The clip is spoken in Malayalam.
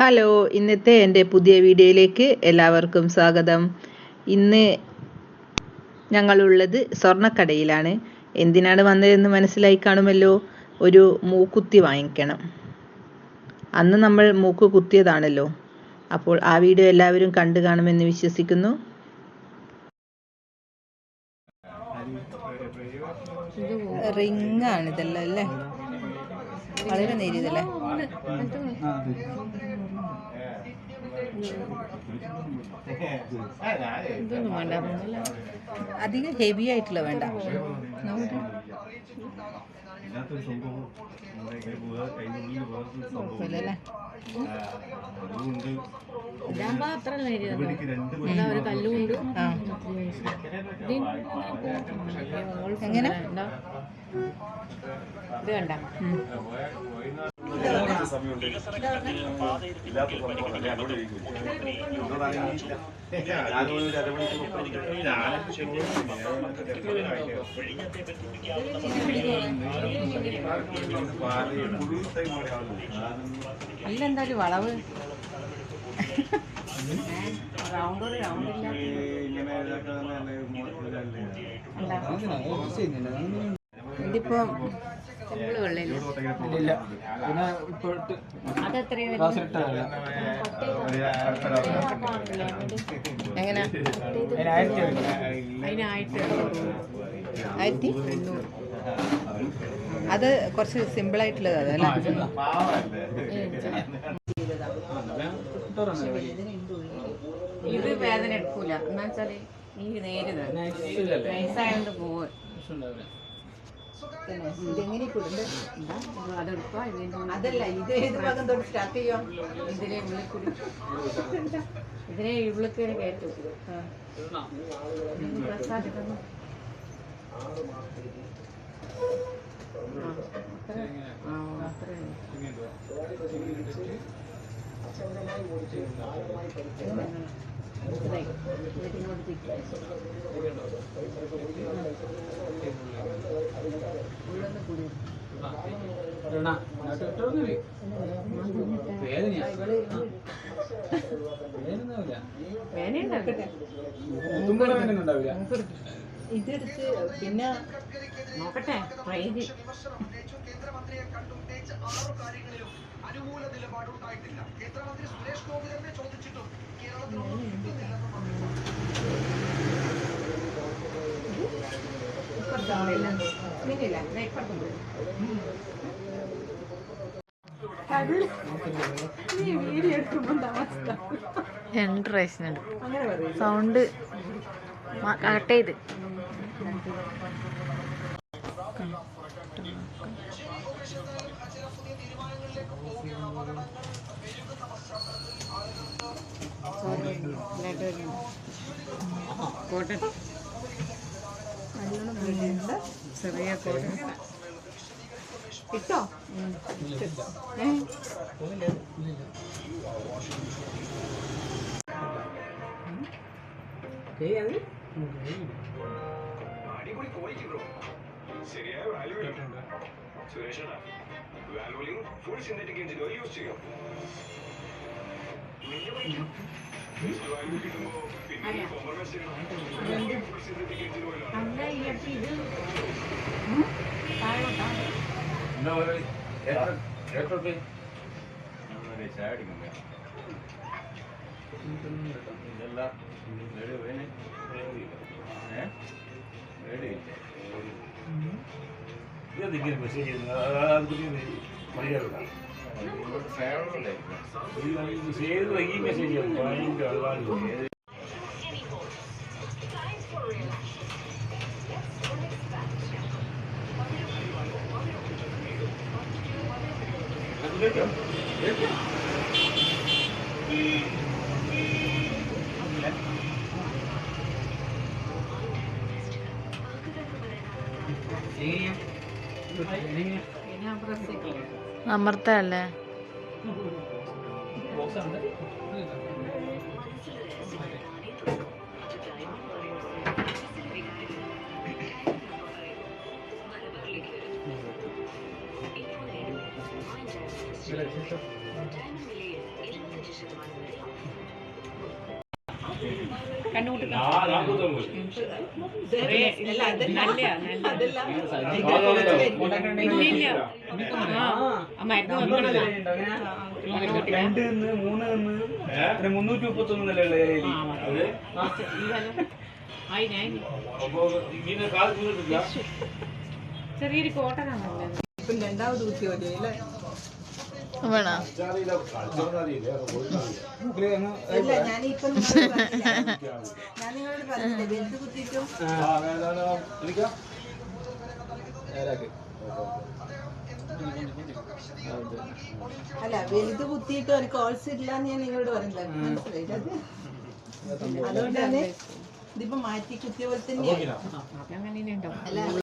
ഹലോ ഇന്നത്തെ എന്റെ പുതിയ വീഡിയോയിലേക്ക് എല്ലാവർക്കും സ്വാഗതം. ഇന്ന് ഞങ്ങളുള്ളത് സ്വർണക്കടയിലാണ്. എന്തിനാണ് വന്നതെന്ന് മനസ്സിലായി കാണുമല്ലോ? ഒരു മൂക്കുത്തി വാങ്ങിക്കണം. അന്ന് നമ്മൾ മൂക്ക് കുത്തിയതാണല്ലോ. അപ്പോൾ ആ വീഡിയോ എല്ലാവരും കണ്ടു കാണുമെന്ന് വിശ്വസിക്കുന്നു. റിംഗ് ആണ് ഇതെല്ലാം അല്ലേ? വളരെ നേരിയതല്ലേ? ഇതൊന്നും വേണ്ട അധികം ഹെവി ആയിട്ടുള്ള വേണ്ട. ഇതാകുമ്പോ അത്ര ഒരു കല്ലുണ്ട്. എങ്ങനെ? ഇത് കണ്ട സമയമുണ്ട് ഇല്ലാത്ത സംഭവം എന്തായാലും വളവ് റൗണ്ട് റൗണ്ട് ഇങ്ങനെ ഇതിപ്പോ എങ്ങനെ? ആയിരത്തി അത് കുറച്ച് സിമ്പിൾ ആയിട്ടുള്ളത് അതല്ലേ ഇത് വേദന എടുക്കൂല. എന്നാ വെച്ചാൽ ഈ നേരിത് പോവ്. ഇതിന്റെ ഉള്ളിൽ അതല്ല ഇത് ഏത് ഭാഗം തൊട്ട് സ്റ്റാർട്ട് ചെയ്യാം ഇതിനെ ഉള്ളിൽ കൂടി ഇതിനെ ഉള്ളിൽ കയറി കയറ്റും പ്രസാദിക്കുന്നു ഇതിനോട് കൂടി വേദനയാ. വേദനയാവില്ല വേനയുണ്ടാക്കട്ടെ മുതുമ്പറ വേദന ഉണ്ടാവില്ല ഇതെടുത്ത് പിന്നെ നോക്കട്ടെ ട്രൈ ചെയ്ത് ഇല്ല ഇല്ല ഇപ്പുറത്തും പോയി രണ്ട് പ്രാവശ്യമുണ്ട് സൗണ്ട് കട്ട് ചെയ്ത്. കോട്ടൺ. ചെറിയ കോട്ടൺ കിട്ടോ ശരിയായ വാല്യൂ സുരേഷേട്ടാ വാല്യൂലിംഗ് full synthetic engine oil use ചെയ്യും ബെസ്റ്റ് വാല്യൂ കിട്ടുമ്പോ പിന്നെ കോംപ്രമൈസ് ചെയ്യണം ഫുൾ സിന്തറ്റിക് എഞ്ചിൻ ഓയിലാണ് ഇതെല്ലാം ഇതെന്തെങ്കിലും മെസ്സേജ് മര്യാദ സേവ് ഈ മെസ്സേജ് ഭയങ്കര അമർത്തല്ലേ രണ്ട് മൂന്ന് മുന്നൂറ്റി മുപ്പത്തി ഒന്ന് നിലയുള്ള ചെറിയൊരു കോട്ട ഇപ്പം രണ്ടാമത് കുത്തിയോ അല്ലേ? വേണോ? അല്ല വലുത് കുത്തിയിട്ട്? നേരാക്ക്. അല്ല വലുത് കുത്തിയിട്ടും ഒരു കോൾസ് ഇല്ല എന്ന് ഞാൻ നിങ്ങളോട് പറഞ്ഞില്ല. മനസ്സിലായില്ല? അതുകൊണ്ടാണ് ഇതിപ്പോ മാറ്റി കുത്തിയ പോലെ തന്നെയാണ് അല്ല